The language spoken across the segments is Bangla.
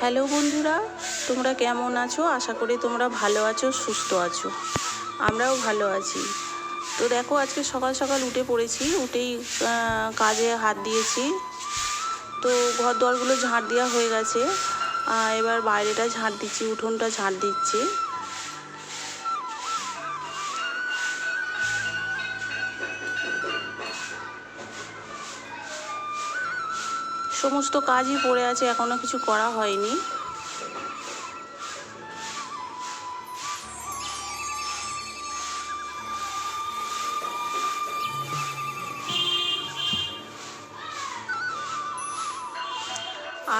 হ্যালো বন্ধুরা, তোমরা কেমন আছো? আশা করি তোমরা ভালো আছো, সুস্থ আছো। আমরাও ভালো আছি। তো দেখো, আজকে সকাল সকাল উঠে পড়েছি, উঠেই কাজে হাত দিয়েছি। তো ঘর দরগুলো ঝাঁট দেওয়া হয়ে গেছে। এবার বাইরেটা ঝাঁট দিচ্ছি, উঠোনটা ঝাঁট দিচ্ছি। সমস্ত কাজই পড়ে আছে এখনও কিছু করা হয়নি।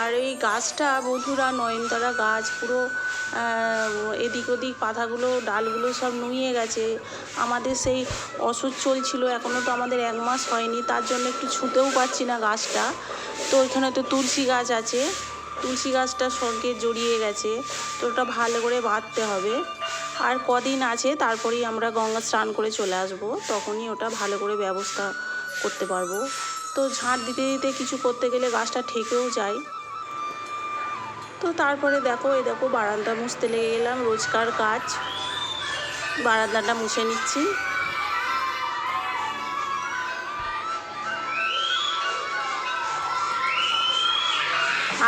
আর এই গাছটা বন্ধুরা, নয়নতারা গাছ, পুরো এদিক ওদিক পাতাগুলো, ডালগুলো সব নুয়ে গেছে। আমাদের সেই ওষুধ চলছিল এখনও তো আমাদের এক মাস হয়নি, তার জন্য একটু ছুঁতেও পারছি না গাছটা। তো ওইখানে তো তুলসী গাছ আছে, তুলসী গাছটা সঙ্গে জড়িয়ে গেছে, তো ওটা ভালো করে বাঁধতে হবে। আর কদিন আছে, তারপরেই আমরা গঙ্গা স্নান করে চলে আসব, তখনই ওটা ভালো করে ব্যবস্থা করতে পারব। তো ঝাঁট দিতে দিতে কিছু করতে গেলে গাছটা ঠেকেও যায়। তো তারপরে দেখো, এই দেখো, বারান্দা মুছতে লেগে গেলাম, রোজকার কাজ। বারান্দাটা মুছে নিচ্ছি।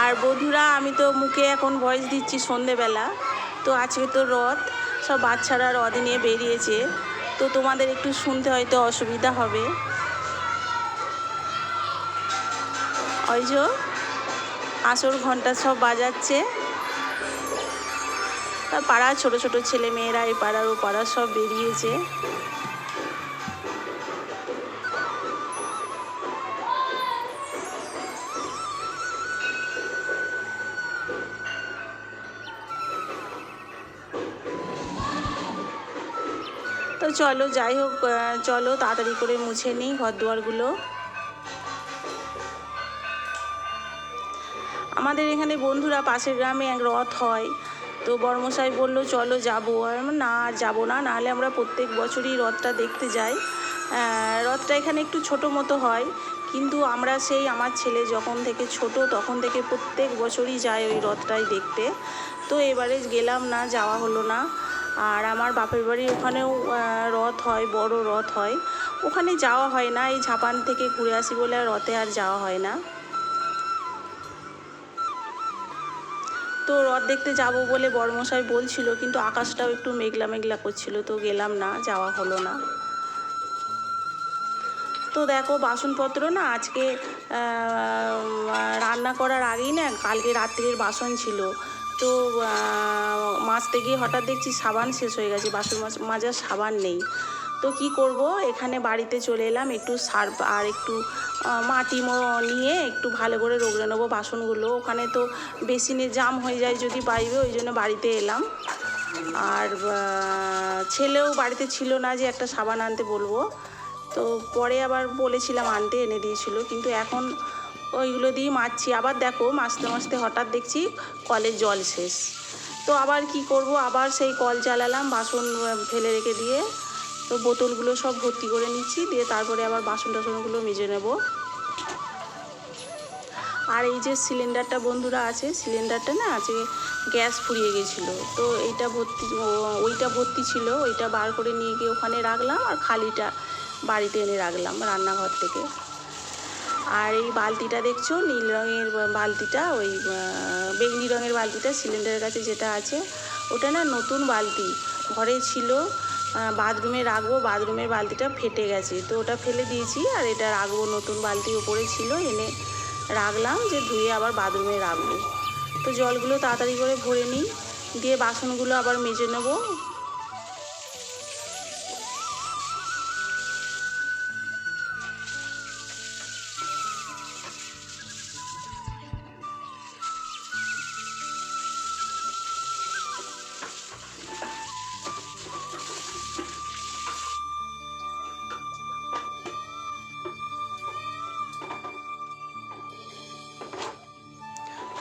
আর বন্ধুরা, আমি তো মুখে এখন ভয়েস দিচ্ছি সন্ধেবেলা। তো আজকে তো রথ, সব বাচ্চারা রথ নিয়ে বেরিয়েছে। তো তোমাদের একটু শুনতে হয়তো অসুবিধা হবে। ওই আসর ঘণ্টা সব বাজাচ্ছে। আর পাড়ার ছোট ছোট ছেলে মেয়েরা এই পাড়ার ও পাড়ার সব বেরিয়েছে। তো চলো, যাই হোক চলো, তাড়াতাড়ি করে মুছে নিই ঘর দুয়ারগুলো আমাদের এখানে বন্ধুরা পাশের গ্রামে এক রথ হয়। তো বর্মশাই বলল, চলো যাব। আর না, আর যাব না। নাহলে আমরা প্রত্যেক বছরই রথটা দেখতে যাই। রথটা এখানে একটু ছোটো মতো হয়, কিন্তু আমরা সেই আমার ছেলে যখন থেকে ছোট, তখন থেকে প্রত্যেক বছরই যাই ওই রথটাই দেখতে। তো এবারে গেলাম না, যাওয়া হলো না। আর আমার বাপের বাড়ির ওখানেও রথ হয়, বড় রথ হয়। ওখানে যাওয়া হয় না, এই ঝাপান থেকে ঘুরে আসি বলে আর রথে আর যাওয়া হয় না। তো রথ দেখতে যাব বলে বড়মশাই বলছিল, কিন্তু আকাশটাও একটু মেঘলা মেঘলা করছিল, তো গেলাম না, যাওয়া হলো না। তো দেখো, বাসনপত্র না আজকে রান্না করার আগেই না কালকে রাত্রির বাসন ছিল। তো মাজতে গিয়ে হঠাৎ দেখছি সাবান শেষ হয়ে গেছে, বাসন মাজ- মাজার সাবান নেই। তো কি করব? এখানে বাড়িতে চলে এলাম, একটু সার্ফ আর একটু মাটি নিয়ে একটু ভালো করে রগড়ে নেব বাসনগুলো। ওখানে তো বেসিনে জাম হয়ে যায় যদি পাইবে, ওই জন্য বাড়িতে এলাম। আর ছেলেও বাড়িতে ছিল না যে একটা সাবান আনতে বলব। তো পরে আবার বলেছিলাম আনতে, এনে দিয়েছিল। কিন্তু এখন ওইগুলো দিয়ে মাজছি আবার দেখো মাছতে মাছতে হঠাৎ দেখছি কলের জল শেষ। তো আবার কি করব? আবার সেই কল চালালাম বাসন ফেলে রেখে দিয়ে। তো বোতলগুলো সব ভর্তি করে নিচ্ছি, দিয়ে তারপরে আবার বাসন টাসনগুলো মেজে নেব। আর এই যে সিলিন্ডারটা বন্ধুরা আছে, সিলিন্ডারটা না আজকে গ্যাস ফুরিয়ে গেছিল। তো এইটা ভর্তি ওইটা ভর্তি ছিল, ওইটা বার করে নিয়ে গিয়ে ওখানে রাখলাম আর খালিটা বাড়িতে এনে রাখলাম রান্নাঘর থেকে। আর এই বালতিটা দেখছ, নীল রঙের বালতিটা, ওই বেগনি রঙের বালতিটা সিলিন্ডারের কাছে যেটা আছে, ওটা না নতুন বালতি, ঘরে ছিল বাথরুমে রাখব, বাথরুমের বালতিটা ফেটে গেছে। তো ওটা ফেলে দিয়েছি আর এটা রাখব নতুন বালতি ওপরে ছিল, এনে রাখলাম যে ধুয়ে আবার বাথরুমে রাখব। তো জলগুলো তাড়াতাড়ি করে ভরে নিই, দিয়ে বাসনগুলো আবার মেজে নেব।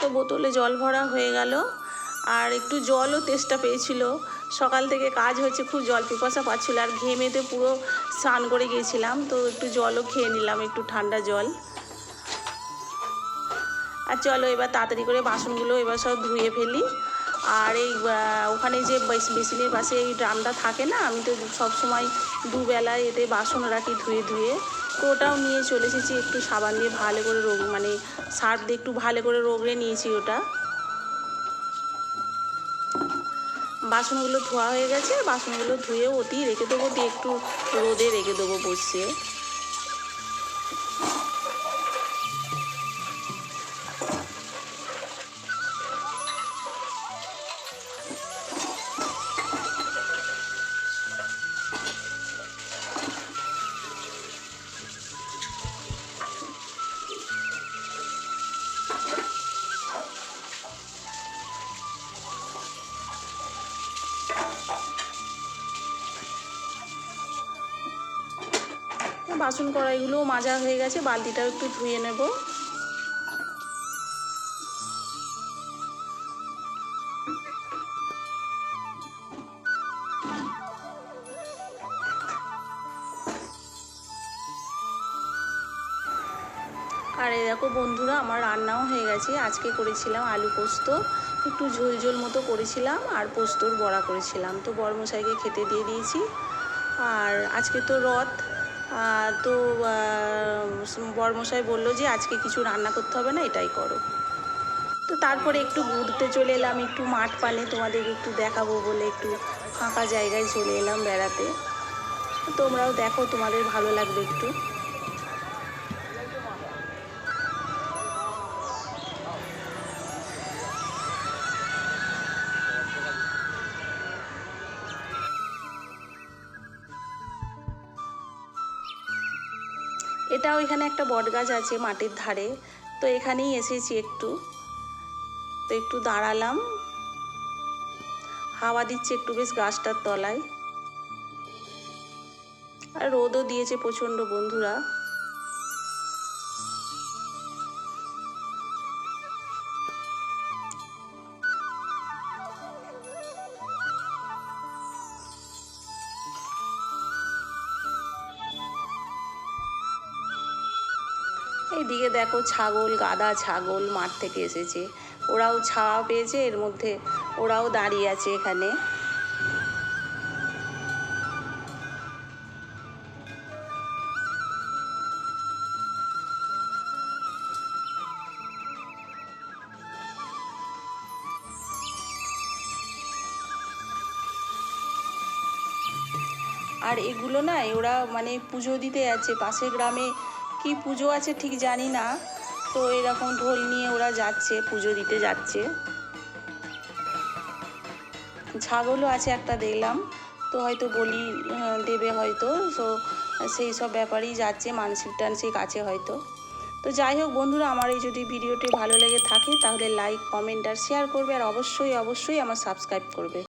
তো বোতলে জল ভরা হয়ে গেল আর একটু জলও তেষ্টা পেয়েছিল। সকাল থেকে কাজ হচ্ছে, খুব জল পিপাসা পাচ্ছিল আর ঘেমেতে পুরো স্নান করে গিয়েছিলাম, তো একটু জলও খেয়ে নিলাম, একটু ঠান্ডা জল। আর চলো এবার তাড়াতাড়ি করে বাসনগুলো এবার সব ধুয়ে ফেলি। আর এই ওখানে যে বেস- বেসিনের পাশে এই ড্রামটা থাকে না, আমি তো সব সময় দুবেলায় এতে বাসন রাখি ধুয়ে ধুয়ে। তো ওটাও নিয়ে চলে এসেছি, একটু সাবান দিয়ে ভালো করে রোগ মানে সার্ফ দিয়ে একটু ভালো করে রোগড়ে নিয়েছি ওটা। বাসনগুলো ধোয়া হয়ে গেছে, বাসনগুলো ধুয়ে ওতেই রেখে দেবো, দিয়ে একটু রোদে রেখে দেবো বসিয়ে। বাসন কড়াইগুলোও মাজা হয়ে গেছে, বালতিটাও একটু ধুয়ে নেব। আর এই দেখো বন্ধুরা, আমার রান্নাও হয়ে গেছে। আজকে করেছিলাম আলু পোস্ত, একটু ঝোল ঝোল মতো করেছিলাম আর পোস্তর বড়া করেছিলাম। তো বড়মশাইকে খেতে দিয়ে দিয়েছি। আর আজকে তো রথ তো বড়মশাই বলল যে আজকে কিছু রান্না করতে হবে না, এটাই করো। তো তারপরে একটু ঘুরতে চলে এলাম, একটু মাঠ পালে তোমাদের একটু দেখাবো বলে একটু ফাঁকা জায়গায় চলে এলাম বেড়াতে। তোমরাও দেখো, তোমাদের ভালো লাগবে একটু। এটাও এখানে একটা বট গাছ আছে মাটির ধারে। তো এখানেই এসেছি একটু। তো একটু দাঁড়ালাম। হাওয়া দিচ্ছে একটু বেশ গাছটার তলায়। আর রোদও দিয়েছে প্রচণ্ড বন্ধুরা। এইদিকে দেখো ছাগল গাদা ছাগল মাঠ থেকে এসেছে। ওরাও ছাওয়া পেয়েছে, এর মধ্যে ওরাও দাঁড়িয়ে আছে এখানে। আর এগুলো না ওরা মানে পুজো দিতে যাচ্ছে। পাশের গ্রামে কি পুজো আছে ঠিক জানি না। তো এরকম ঢোল নিয়ে ওরা যাচ্ছে, পুজো দিতে যাচ্ছে। ছাগলও আছে একটা দেখলাম, তো হয়তো বলি দেবে হয়তো। তো সেই সব ব্যাপারেই যাচ্ছে, মানসিক টানসিক আছে হয়তো। তো যাই হোক বন্ধুরা, আমার এই যদি ভিডিওটি ভালো লেগে থাকে, তাহলে লাইক কমেন্ট আর শেয়ার করবে, আর অবশ্যই অবশ্যই আমার সাবস্ক্রাইব করবে।